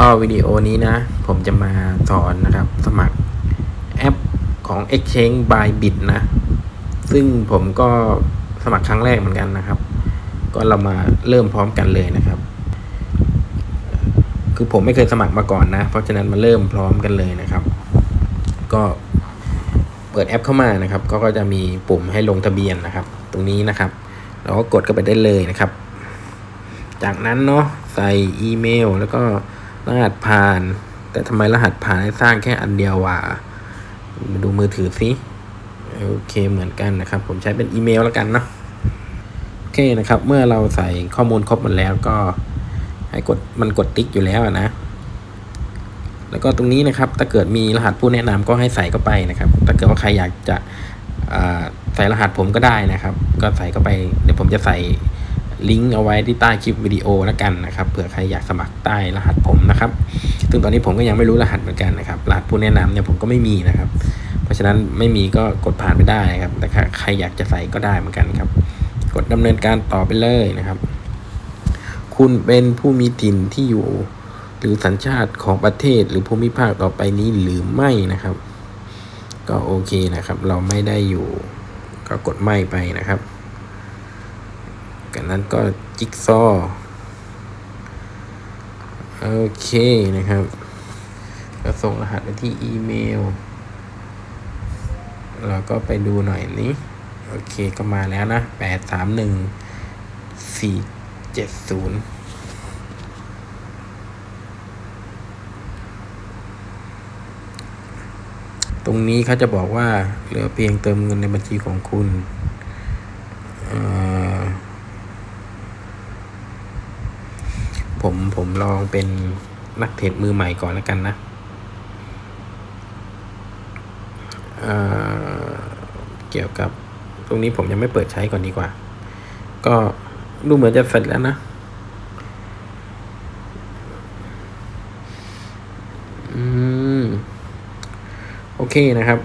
ก็วิดีโอนี้นะ ผมจะมาสอนนะครับ สมัครแอปของ Exchange by Bit นะ ซึ่งผมก็สมัครครั้งแรกเหมือนกันนะครับ ก็เรามาเริ่มพร้อมกันเลยนะครับ คือผมไม่เคยสมัครมาก่อนนะ เพราะฉะนั้นมาเริ่มพร้อมกันเลยนะครับ ก็เปิดแอปเข้ามานะครับ ก็ก็จะมีปุ่มให้ลงทะเบียนนะครับ ตรงนี้นะครับ เราก็กดเข้าไปได้เลยนะครับ จากนั้นเนาะใส่อีเมลแล้วก็ รหัสผ่าน แต่ทำไมรหัสผ่านให้สร้างแค่อันเดียววะมาดูมือถือสิโอเคเหมือนกันนะครับ ผมใช้เป็นอีเมลแล้วกันเนาะโอเคนะครับ เมื่อเราใส่ข้อมูลครบหมดแล้วก็ ให้กดมันกดติ๊กอยู่แล้วนะ แล้วก็ตรงนี้นะครับถ้าเกิดมีรหัสผู้แนะนำก็ให้ใส่เข้าไปนะครับถ้าเกิดว่าใครอยากจะใส่รหัสผมก็ได้นะครับ ก็ใส่เข้าไปเดี๋ยวผมจะใส่ ลิงก์เอาไว้ที่ใต้คลิปวิดีโอแล้วกันนะครับเผื่อใครอยากสมัครใต้รหัสผมนะครับซึ่งตอนนี้ผมก็ยังไม่รู้รหัสเหมือนกันนะครับรหัสผู้แนะนำเนี่ยผมก็ไม่มีนะครับ เพราะฉะนั้นไม่มีก็กดผ่านไปได้ครับแต่ถ้าใครอยากจะใส่ก็ได้เหมือนกันครับ กดดำเนินการต่อไปเลยนะครับ คุณเป็นผู้มีถิ่นที่อยู่ หรือสัญชาติของประเทศหรือภูมิภาคต่อไปนี้หรือไม่นะครับ ก็โอเคนะครับ เราไม่ได้อยู่ก็กดไม่ไปนะครับ กันนั้นก็จิ๊กซอโอเคนะครับ ก็ส่งรหัสไปที่อีเมลเราก็ไปดูหน่อยนี้ โอเคก็มาแล้วนะแปดสามหนึ่งสี่เจ็ดศูนย์ตรงนี้เขาจะบอกว่าเหลือเพียงเติมเงินในบัญชีของคุณเอ่อ ผมผมลองเป็นนักเทรดมือใหม่ก่อนแล้วกันนะเเกี่ยวกับตรงนี้ผมยังไม่เปิดใช้ก่อนดีกว่า ก็ดูเหมือนจะเสร็จแล้วนะอืมโอเคนะครับ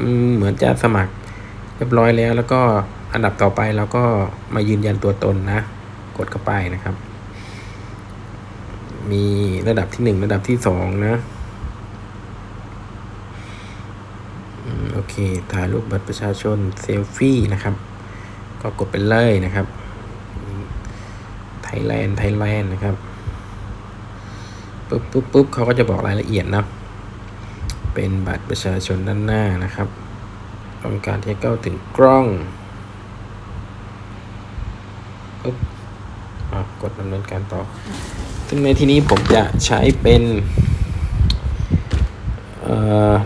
อืมเหมือนจะสมัครเรียบร้อยแล้ว แล้วก็อันดับต่อไปเราก็มายืนยันตัวตนนะ กดเข้าไปนะครับ มีระดับที่หนึ่งระดับที่สองนะโอเค ถ่ายรูปบัตรประชาชนเซลฟี่นะครับ ก็กดไปเลยนะครับไทยแลนด์ไทยแลนด์นะครับปุ๊บปุ๊บปุ๊บเขาก็จะบอกรายละเอียดนะเป็นบัตรประชาชนด้านหน้านะครับ ต้องการที่จะเข้าถึงกล้องปึ๊บ กดดำเนินการต่อ ซึ่งในที่นี้ผมจะใช้เป็น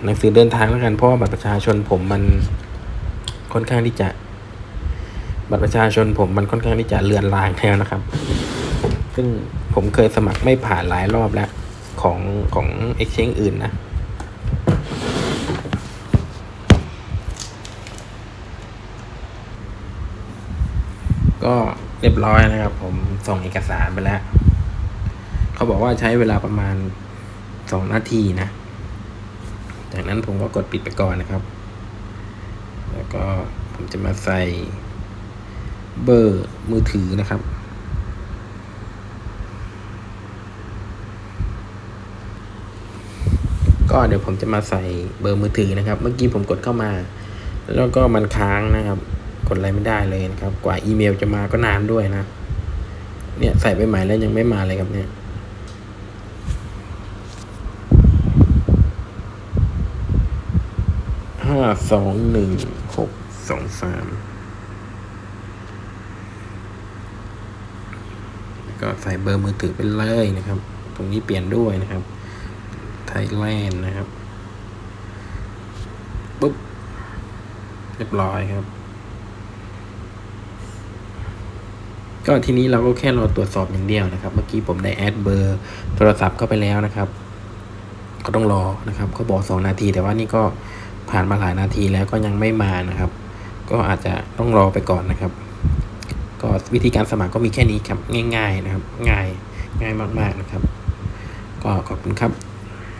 หนังสือเดินทางแล้วกันเพราะบัตรประชาชนผมมันค่อนข้างที่จะ บัตรประชาชนผมมันค่อนข้างที่จะเลือนลางแล้วนะครับ ซึ่งผมเคยสมัครไม่ผ่านหลายรอบแล้วของของ exchange อื่นนะ ก็เรียบร้อยนะครับ ผมส่งเอกสารไปแล้ว เขาบอกว่าใช้เวลาประมาณสองนาทีนะ จากนั้นผมก็กดปิดไปก่อนนะครับ แล้วก็ผมจะมาใส่เบอร์มือถือนะครับ ก็เดี๋ยวผมจะมาใส่เบอร์มือถือนะครับ เมื่อกี้ผมกดเข้ามา แล้วก็มันค้างนะครับ กดอะไรไม่ได้เลยนะครับ กว่าอีเมลจะมาก็นานด้วยนะ เนี่ยใส่ไปใหม่แล้วยังไม่มาเลยครับเนี่ยห้าสองหนึ่งหกสองสามก็ใส่เบอร์มือถือไปเลยนะครับ ตรงนี้เปลี่ยนด้วยนะครับ ไทยแลนด์นะครับ ปุ๊บ เรียบร้อยครับ ก็ทีนี้เราก็แค่รอตรวจสอบอย่างเดียวนะครับ เมื่อกี้ผมได้แอดเบอร์โทรศัพท์เข้าไปแล้วนะครับ ก็ต้องรอนะครับเขาบอกสองนาที แต่ว่านี่ก็ผ่านมาหลายนาทีแล้วก็ยังไม่มานะครับ ก็อาจจะต้องรอไปก่อนนะครับ ก็วิธีการสมัครก็มีแค่นี้ครับง่าย ๆนะครับ ง่ายง่ายมากๆนะครับ ก็ขอบคุณครับ